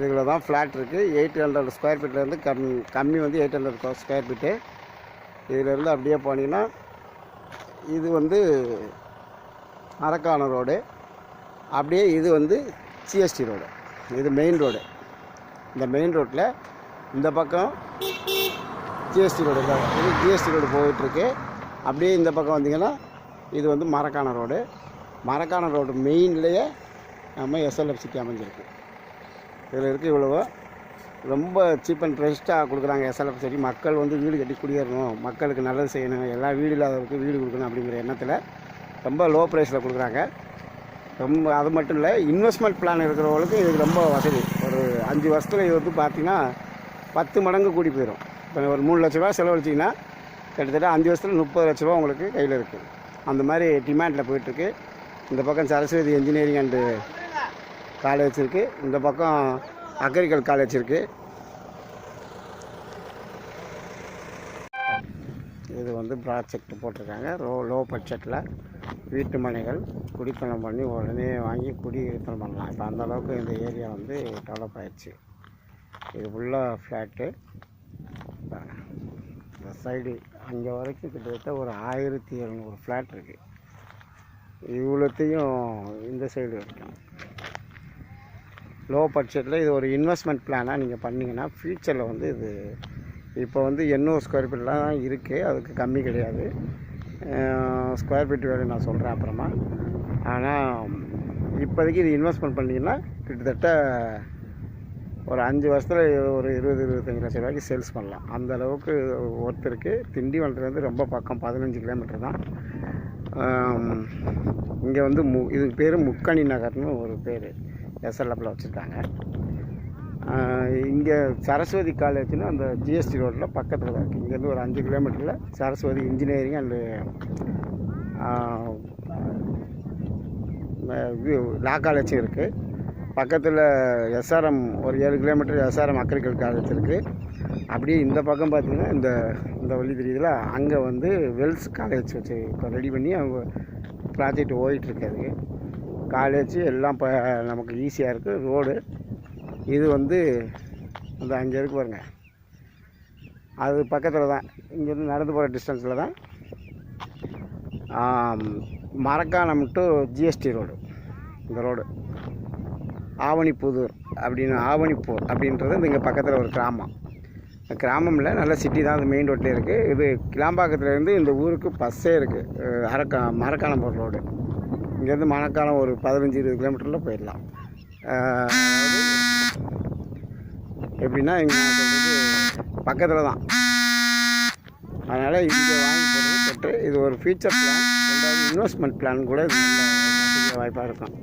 இதில் தான் ஃப்ளாட் இருக்குது எயிட் ஹண்ட்ரட் ஸ்கொயர் ஃபீட்லேருந்து கம் கம்மி வந்து எயிட் ஹண்ட்ரட் ஸ்கொயர் ஃபீட்டு இதிலேருந்து அப்படியே போனீங்கன்னா இது வந்து அரக்கான ரோடு அப்படியே இது வந்து சிஎஸ்டி ரோடு இது மெயின் ரோடு இந்த மெயின் ரோட்டில் இந்த பக்கம் ஜிஎஸ்டி ரோடு தான் இது ஜிஎஸ்டி ரோடு போயிட்டுருக்கு. அப்படியே இந்த பக்கம் வந்தீங்கன்னா இது வந்து மரக்கான ரோடு மரக்கான ரோடு மெயின்லேயே நம்ம எஸ்எல்எஃப்சிக்கு அமைஞ்சிருக்கு. இதில் இருக்குது இவ்வளவோ ரொம்ப சீப் அண்ட் பெஸ்ட்டாக கொடுக்குறாங்க எஸ்எல்எஃப் சரி மக்கள் வந்து வீடு கட்டி குடியேறணும். மக்களுக்கு நல்லது செய்யணும். எல்லாம் வீடு இல்லாதவருக்கு வீடு கொடுக்கணும் அப்படிங்கிற எண்ணத்தில் ரொம்ப லோ ப்ரைஸில் கொடுக்குறாங்க. ரொம்ப அது மட்டும் இல்லை இன்வெஸ்ட்மெண்ட் பிளான் இருக்கிறவங்களுக்கு இது ரொம்ப வசதி. ஒரு அஞ்சு வருஷத்தில் இது வந்து பார்த்திங்கன்னா பத்து மடங்கு கூடி போயிடும் இப்போ ஒரு மூணு லட்ச ரூபா செலவழிச்சிங்கன்னா கிட்டத்தட்ட அஞ்சு வருஷத்தில் முப்பது லட்ச ரூபா உங்களுக்கு கையில் இருக்குது அந்த மாதிரி டிமாண்டில் போயிட்டுருக்கு இந்த பக்கம் சரஸ்வதி இன்ஜினியரிங் அண்டு காலேஜ் இருக்குது இந்த பக்கம் அக்ரிகல் காலேஜ் இருக்குது இது வந்து ப்ராஜெக்ட் போட்டிருக்காங்க. லோ லோ பட்ஜெட்டில் வீட்டு மனைகள் குடித்தனம் பண்ணி உடனே வாங்கி குடித்தனம் பண்ணலாம். இப்போ அந்தளவுக்கு இந்த ஏரியா வந்து டெவலப் ஆயிடுச்சு. இது ஃபுல்லாக ஃப்ளாட்டு இந்த சைடு அங்கே வரைக்கும் கிட்டத்தட்ட ஒரு ஆயிரத்தி இரநூறு ஃப்ளாட் இருக்குது இவ்வளோத்தையும் இந்த சைடு வரைக்கும். லோ பட்ஜெட்டில் இது ஒரு இன்வெஸ்ட்மெண்ட் பிளானாக நீங்கள் பண்ணிங்கன்னா ஃப்யூச்சரில் வந்து இது இப்போ வந்து எண்ணூறு ஸ்கொயர் ஃபீட்லாம் தான் இருக்குது அதுக்கு கம்மி கிடையாது. ஸ்கொயர் ஃபீட் வேலை நான் சொல்கிறேன் அப்புறமா. ஆனால் இப்போதைக்கு இது இன்வெஸ்ட்மெண்ட் பண்ணிங்கன்னா கிட்டத்தட்ட ஒரு அஞ்சு வருஷத்தில் ஒரு இருபது இருபத்தஞ்சி லட்சம் ரூபாய்க்கு சேல்ஸ் பண்ணலாம். அந்த அளவுக்கு ஒருத்தருக்கு திண்டிவனத்துலேருந்து ரொம்ப பக்கம் பதினஞ்சு கிலோமீட்டர் தான். இங்கே வந்து மு இதுக்கு பேர் முக்கணி நகர்னு ஒரு பேர். எஸ்எல்எஃப்பில் வச்சுருக்காங்க. இங்கே சரஸ்வதி காலேஜ்னு அந்த ஜிஎஸ்டி ரோட்டில் பக்கத்தில் தான் இருக்குது இங்கேருந்து ஒரு அஞ்சு கிலோமீட்டரில் சரஸ்வதி இன்ஜினியரிங் அண்டு இது லா காலேஜும் இருக்குது பக்கத்தில் எஸ்ஆர்எம் ஒரு ஏழு கிலோமீட்டர் எஸ்ஆர்எம் அக்ரிகல் காலேஜ் இருக்குது அப்படியே இந்த பக்கம் பார்த்திங்கன்னா இந்த இந்த வழி தெரியுதுல அங்கே வந்து வெல்ஸ் காலேஜ் வச்சு இப்போ ரெடி பண்ணி அவங்க ப்ராஜெக்ட் ஓடிட்டுருக்காது காலேஜ் எல்லாம் இப்போ நமக்கு ஈஸியாக இருக்குது ரோடு இது வந்து அந்த அங்கே இருக்கு பாருங்கள் அது பக்கத்தில் தான். இங்கேருந்து நடந்து போகிற டிஸ்டன்ஸில் தான். மரக்காணம் டு ஜிஎஸ்டி ரோடு இந்த ரோடு ஆவணிப்புதூர் அப்படின்னு ஆவணிப்பூர் அப்படின்றது இந்த இங்கே பக்கத்தில் ஒரு கிராமம். கிராமம் இல்லை நல்ல சிட்டி தான். அது மெயின் ரோட்லேயே இருக்குது இது கிளாம்பாக்கத்துலேருந்து இந்த ஊருக்கு பஸ்ஸே இருக்குது அரக்கா மரக்காணம் போகிற ரோடு இங்கேருந்து மணக்காலம் ஒரு பதினஞ்சு இருபது கிலோமீட்டரில் போயிடலாம். எப்படின்னா இங்கே பக்கத்தில் தான். அதனால் இங்கே வாங்கி போடுறது பெட்ரு. இது ஒரு ஃபியூச்சர் பிளான் ரெண்டாவது இன்வெஸ்ட்மெண்ட் பிளான் கூட இது நல்ல வாய்ப்பாக இருக்கும்.